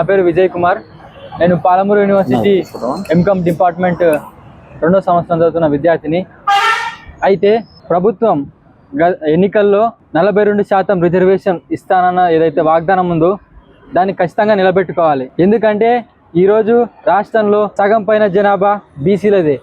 పేరు విజయ్ కుమార్. నేను Palamuru university MCom department రెండో సంవత్సరం చదువుతున్న విద్యార్థిని. అయితే ప్రభుత్వం గ- ఎన్నికల్లో నలభై రెండు శాతం రిజర్వేషన్ ఇస్తానన్న ఏదైతే వాగ్దానం ఉందో దాన్ని ఖచ్చితంగా నిలబెట్టుకోవాలి. ఎందుకంటే ఈరోజు రాష్ట్రంలో సగం పైన జనాభా బీసీలదే.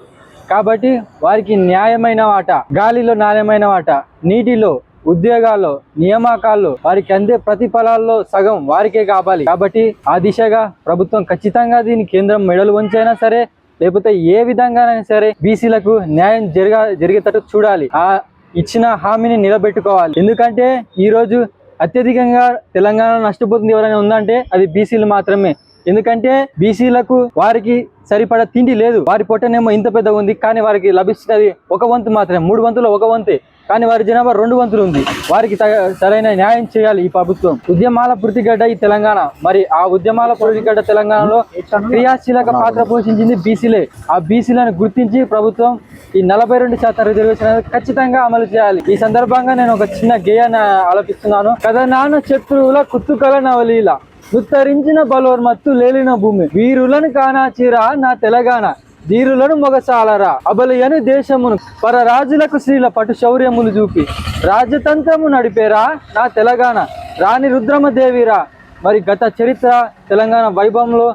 కాబట్టి వారికి న్యాయమైన వాట గాలిలో న్యాయమైన వాట నీటిలో ఉద్యోగాల్లో నియామకాల్లో వారికి అందే ప్రతిఫలాల్లో సగం వారికే కావాలి కాబట్టి ఆ దిశగా ప్రభుత్వం ఖచ్చితంగా దీని కేంద్రం మెడలు వంచైనా సరే లేకపోతే ఏ విధంగానైనా సరే బీసీలకు న్యాయం జరగ జరిగేటట్టు చూడాలి. ఆ ఇచ్చిన హామీని నిలబెట్టుకోవాలి. ఎందుకంటే ఈరోజు అత్యధికంగా తెలంగాణ నష్టపోతుంది ఎవరైనా ఉందంటే అది బీసీలు మాత్రమే. ఎందుకంటే బీసీలకు వారికి సరిపడా తిండి లేదు. వారి పొట్టనేమో ఇంత పెద్దగా ఉంది కానీ వారికి లభిస్తున్నది ఒక వంతు మాత్రమే మూడు వంతులు ఒక వంతే. కానీ వారి జనాభా రెండు వంతులు ఉంది. వారికి తగ- సరైన న్యాయం చేయాలి ఈ ప్రభుత్వం. ఉద్యమాల పుట్టిగడ్డ ఈ తెలంగాణ. మరి ఆ ఉద్యమాల పూర్తిగడ్డ తెలంగాణలో క్రియాశీలక పాత్ర పోషించింది బీసీలే. ఆ బీసీలను గుర్తించి ప్రభుత్వం ఈ నలభై రెండు శాతం రిజర్వేషన్ ఖచ్చితంగా అమలు చేయాలి. ఈ సందర్భంగా నేను ఒక చిన్న గేయాన్ని ఆలపిస్తున్నాను కథనాన శత్రువుల కుత్తుకల నవలీల. ఉత్తరించిన బలోర్మత్తు లేలిన భూమి. వీరులను కానాచిరా నా తెలంగాణ. ధీరులను మొగసాలరా. అబలయను దేశమును పరరాజులకు స్త్రీల పటు శౌర్యములు చూపి. రాజతంత్రము నడిపేరా నా తెలంగాణ. రాణి రుద్రమదేవిరా. మరి గత చరిత్ర తెలంగాణ వైభవంలో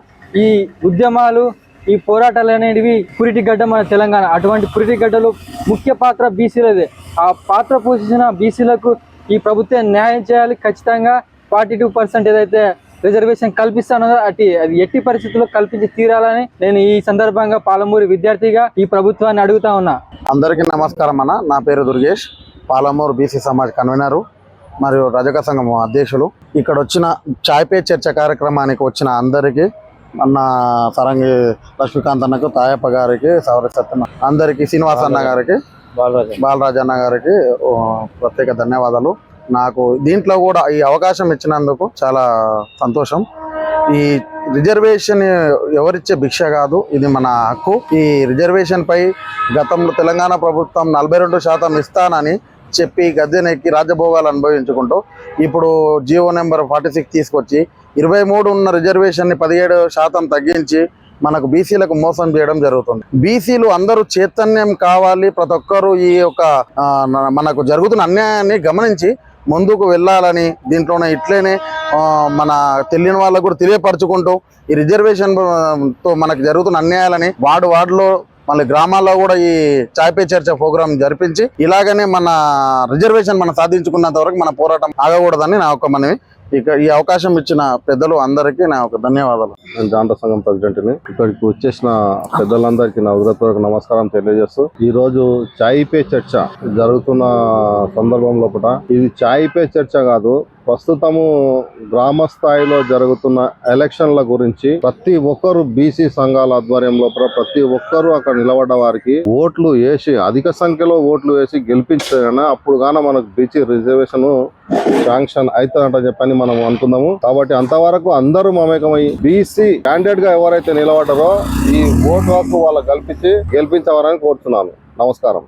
ఈ ఉద్యమాలు ఈ పోరాటాలు అనేటివి పురిటిగడ్డ మన తెలంగాణ. అటువంటి పురిటిగడ్డలు ముఖ్య పాత్ర బీసీలదే. ఆ పాత్ర పోషించిన బీసీలకు ఈ ప్రభుత్వం న్యాయం చేయాలి ఖచ్చితంగా. ఫార్టీ టూ పర్సెంట్ ఏదైతే రిజర్వేషన్ కల్పిస్తానో అటు అది ఎట్టి పరిస్థితుల్లో కల్పించి తీరాలని నేను ఈ సందర్భంగా పాలమూరి విద్యార్థిగా ఈ ప్రభుత్వాన్ని అడుగుతా ఉన్నా. అందరికీ నమస్కారం అన్న. నా పేరు దుర్గేష్. పాలమూరు బీసీ సమాజ్ కన్వీనరు మరియు రజక సంఘం అధ్యక్షులు. ఇక్కడ వచ్చిన చాయ్ పే చర్చ కార్యక్రమానికి వచ్చిన అందరికీ అన్న సరంగి లక్ష్మీకాంత్ అన్నకు తాయప్ప గారికి సౌర అందరికీ శ్రీనివాస్ అన్న గారికి బాలరాజ్ అన్న గారికి ప్రత్యేక ధన్యవాదాలు. నాకు దీంట్లో కూడా ఈ అవకాశం ఇచ్చినందుకు చాలా సంతోషం. ఈ రిజర్వేషన్ ఎవరిచ్చే భిక్ష కాదు ఇది మన హక్కు. ఈ రిజర్వేషన్ పై గతంలో తెలంగాణ ప్రభుత్వం నలభై రెండు శాతం ఇస్తానని చెప్పి గద్దెనెక్కి రాజభోగాలు అనుభవించుకుంటూ ఇప్పుడు జియో నెంబర్ ఫార్టీ సిక్స్ తీసుకొచ్చి ఇరవై మూడు ఉన్న రిజర్వేషన్ని పదిహేడు శాతం తగ్గించి మనకు బీసీలకు మోసం చేయడం జరుగుతుంది. బీసీలు అందరూ చైతన్యం కావాలి ప్రతి ఒక్కరూ ఈ యొక్క మనకు జరుగుతున్న అన్యాయాన్ని గమనించి ముందుకు వెళ్ళాలని దీంట్లోనే ఇట్లనే మన తెలియని వాళ్ళకు కూడా తెలియపరచుకుంటూ ఈ రిజర్వేషన్తో మనకు జరుగుతున్న అన్యాయాలని వార్డు వార్డులో మళ్ళీ గ్రామాల్లో కూడా ఈ చాయ్ పే చర్చ ప్రోగ్రామ్ జరిపించి ఇలాగనే మన రిజర్వేషన్ మనం సాధించుకున్నంత వరకు మన పోరాటం ఆగకూడదని నా ఒక మనవి. ఇక ఈ అవకాశం ఇచ్చిన పెద్దలు అందరికీ నా ఒక ధన్యవాదాలు. నేను జాంట సంఘం ప్రెసిడెంట్ని. ఇక్కడికి వచ్చేసిన పెద్దలందరికీ నా హృదయపూర్వక నమస్కారం తెలియజేస్తూ ఈ రోజు చాయ్ పే చర్చ జరుగుతున్న సందర్భం లోపల ఇది చాయ్ పే చర్చ కాదు ప్రస్తుతము గ్రామ స్థాయిలో జరుగుతున్న ఎలక్షన్ల గురించి ప్రతి ఒక్కరు బీసీ సంఘాల ఆధ్వర్యంలో ప్రతి ఒక్కరు అక్కడ నిలబడ్డ వారికి ఓట్లు వేసి అధిక సంఖ్యలో ఓట్లు వేసి గెలిపించగానే అప్పుడు గాన మనకు బీసీ రిజర్వేషన్ శాంక్షన్ అవుతుందంట చెప్పని మనం అనుకుందాము. కాబట్టి అంతవరకు అందరూ మమేకమై బీసీ క్యాండిడేట్గా ఎవరైతే నిలబడ్డారో ఈ ఓటు హక్కు వాళ్ళకి కల్పించి గెలిపించవారని కోరుతున్నాను నమస్కారం.